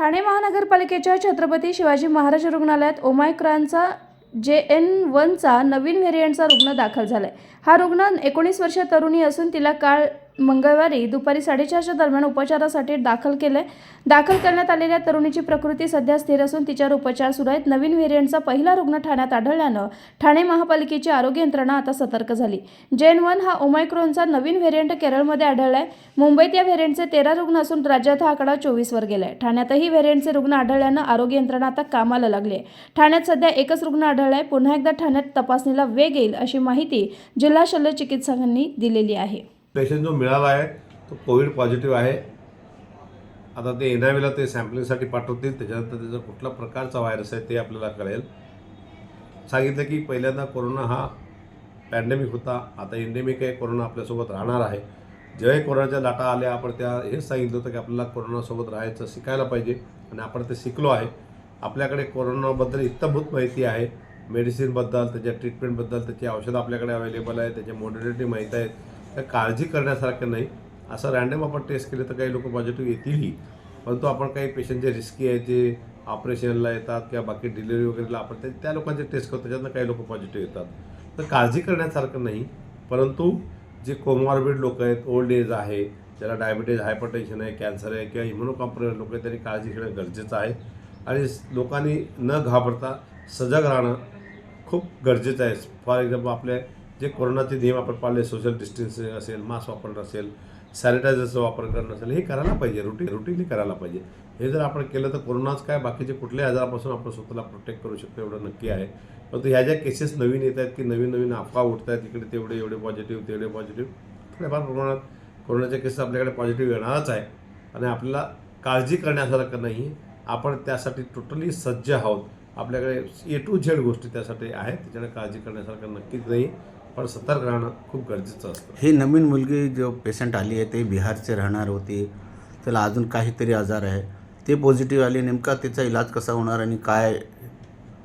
ठाणे महानगरपालिकेच्या छत्रपती शिवाजी महाराज रुग्णालयात ओमायक्रॉनचा जे एन वनचा नवीन व्हेरियंटचा रुग्ण दाखल झाला आहे हा रुग्ण एकोणीस वर्ष तरुणी असून तिला काळ मंगळवारी दुपारी साडेचारच्या दरम्यान उपचारासाठी दाखल केले. दाखल करण्यात आलेल्या तरुणीची प्रकृती सध्या स्थिर असून तिच्यावर उपचार सुरू आहेत. नवीन व्हेरियंटचा पहिला रुग्ण ठाण्यात आढळल्यानं ठाणे महापालिकेची आरोग्य यंत्रणा आता सतर्क झाली. जेन वन हा ओमायक्रोनचा नवीन व्हेरियंट केरळमध्ये आढळलाय. मुंबईत या व्हेरियंटचे तेरा रुग्ण असून राज्यात हा आकडा चोवीसवर गेलाय. ठाण्यातही व्हेरियंटचे रुग्ण आढळल्यानं आरोग्य यंत्रणा आता कामाला लागली आहे. ठाण्यात सध्या एकच रुग्ण आढळलाय. पुन्हा एकदा ठाण्यात तपासणीला वेग येईल अशी माहिती जिल्हा शल्य चिकित्सकांनी दिलेली आहे. पेशंट जो मिळाला आहे तो कोविड पॉझिटिव्ह आहे. आता ते एनआयवीला ते सॅम्पलिंगसाठी पाठवतील. त्याच्यानंतर त्याचा कुठला प्रकारचा व्हायरस आहे ते आपल्याला कळेल. सांगितलं की पहिल्यांदा कोरोना हा पॅन्डेमिक होता. आता एंडेमिक आहे. कोरोना आपल्यासोबत राहणार आहे. जेव्हाही कोरोनाच्या लाटा आल्या आपण त्या हेच सांगितलं होतं की आपल्याला कोरोनासोबत राहायचं शिकायला पाहिजे. आणि आपण ते शिकलो आहे. आपल्याकडे कोरोनाबद्दल इत्तभूत माहिती आहे. मेडिसिनबद्दल त्याच्या ट्रीटमेंटबद्दल त्याची औषधं आपल्याकडे अवेलेबल आहे त्याच्या मॉडिलिटी माहीत आहेत. काय काळजी करण्यासारखं नाही. असं रॅन्डम आपण टेस्ट केले तर काही लोक पॉझिटिव्ह येतीलही. परंतु आपण काही पेशंट जे रिस्की आहेत जे ऑपरेशनला येतात किंवा बाकी डिलिव्हरी वगैरेला आपण ते त्या लोकांचे टेस्ट करतो त्याच्यातनं काही लोक पॉझिटिव्ह येतात. तर काळजी करण्यासारखं नाही. परंतु जे कोमॉर्बिड लोक आहेत ओल्ड एज आहे ज्याला डायबिटीज हायपरटेन्शन आहे कॅन्सर आहे किंवा इम्युनोकॉम्प्रोमेंट लोक आहेत त्यांनी काळजी घेणं गरजेचं आहे. आणि लोकांनी न घाबरता सजग राहणं खूप गरजेचं आहे. फॉर एक्झाम्पल आपल्या जे कोरोनाचे नियम आपण पाळले सोशल डिस्टन्सिंग असेल मास्क वापरणं असेल सॅनिटायझरचा वापर करणं असेल हे करायला पाहिजे रुटीन रुटीनली करायला पाहिजे. हे जर आपण केलं तर कोरोनाच काय बाकीचे कुठल्याही आजारापासून आपण स्वतःला प्रोटेक्ट करू शकतो एवढं नक्की आहे. परंतु ह्या ज्या केसेस नवीन येत आहेत की नवीन नवीन अफवा उठत आहेत इकडे तेवढे एवढे पॉझिटिव्ह तेवढे पॉझिटिव्ह थोड्याफार प्रमाणात कोरोनाच्या केसेस आपल्याकडे पॉझिटिव्ह येणारच आहे. आणि आपल्याला काळजी करण्यासारखं नाही. आपण त्यासाठी टोटली सज्ज आहोत. आपल्याकडे ए टू झेड गोष्टी त्यासाठी आहेत. त्याच्याकडे काळजी करण्यासारखं नक्कीच नाही. पण सतर्क राहणं खूप गरजेचं असतं. ही नवीन मुलगी जो पेशंट आली आहे ते बिहारचे राहणार होती. त्याला अजून काहीतरी आजार आहे. ते पॉझिटिव्ह आली नेमका त्याचा इलाज कसा होणार आणि काय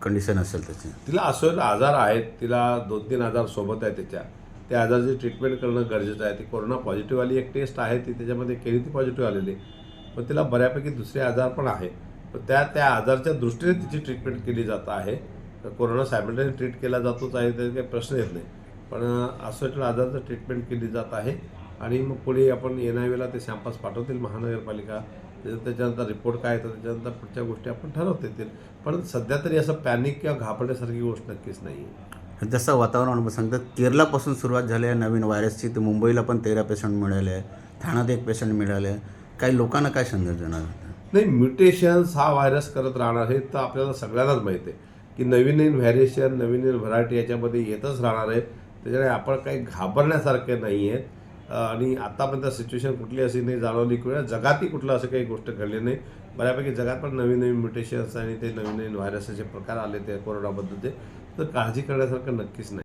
कंडिशन असेल त्याची? तिला असं आजार आहेत तिला दोन तीन आजार सोबत आहे त्याच्या. त्या आजाराची ट्रीटमेंट करणं गरजेचं आहे. ती कोरोना पॉझिटिव्ह आली एक टेस्ट आहे ती त्याच्यामध्ये केली ती पॉझिटिव्ह आलेली. पण तिला बऱ्यापैकी दुसरे आजार पण आहे पण त्या त्या आजारच्या दृष्टीने तिची ट्रीटमेंट केली जात आहे. तर कोरोना सायमल्टेनियस ट्रीट केला जातोच आहे त्याचा काही प्रश्न येत नाही. पण असं आजाराचं ट्रीटमेंट केली जात आहे. आणि मग पुढे आपण एन आय व्हीला ते सॅम्पल्स पाठवतील महानगरपालिका. त्याच्या त्याच्यानंतर रिपोर्ट काय येतं त्याच्यानंतर पुढच्या गोष्टी आपण ठरवता येतील. पण सध्या तरी असं पॅनिक किंवा घाबरण्यासारखी गोष्ट नक्कीच नाही. आहे जसं वातावरण सांगतात केरळापासून सुरुवात झाली आहे नवीन व्हायरसची तर मुंबईला पण तेरा पेशंट मिळाले आहे. ठाण्यात एक पेशंट मिळाले आहे. काही लोकांना काय संदेश देणार नाही म्युटेशन्स हा व्हायरस करत राहणार हे तर आपल्याला सगळ्यांनाच माहिती आहे की नवीन नवीन व्हॅरिएशन नवीन नवीन व्हरायटी याच्यामध्ये येतच राहणार आहे. त्याच्यामुळे आपण काही घाबरण्यासारखे नाही आहेत आणि आतापर्यंत सिच्युएशन कुठली अशी नाही जाणवली किंवा जगातही कुठलं असं काही गोष्ट घडली नाही. बऱ्यापैकी जगात पण नवीन नवीन म्युटेशन्स आणि ते नवीन नवीन व्हायरसचे प्रकार आले ते कोरोनाबद्दल ते तर काळजी करण्यासारखं नक्कीच नाही.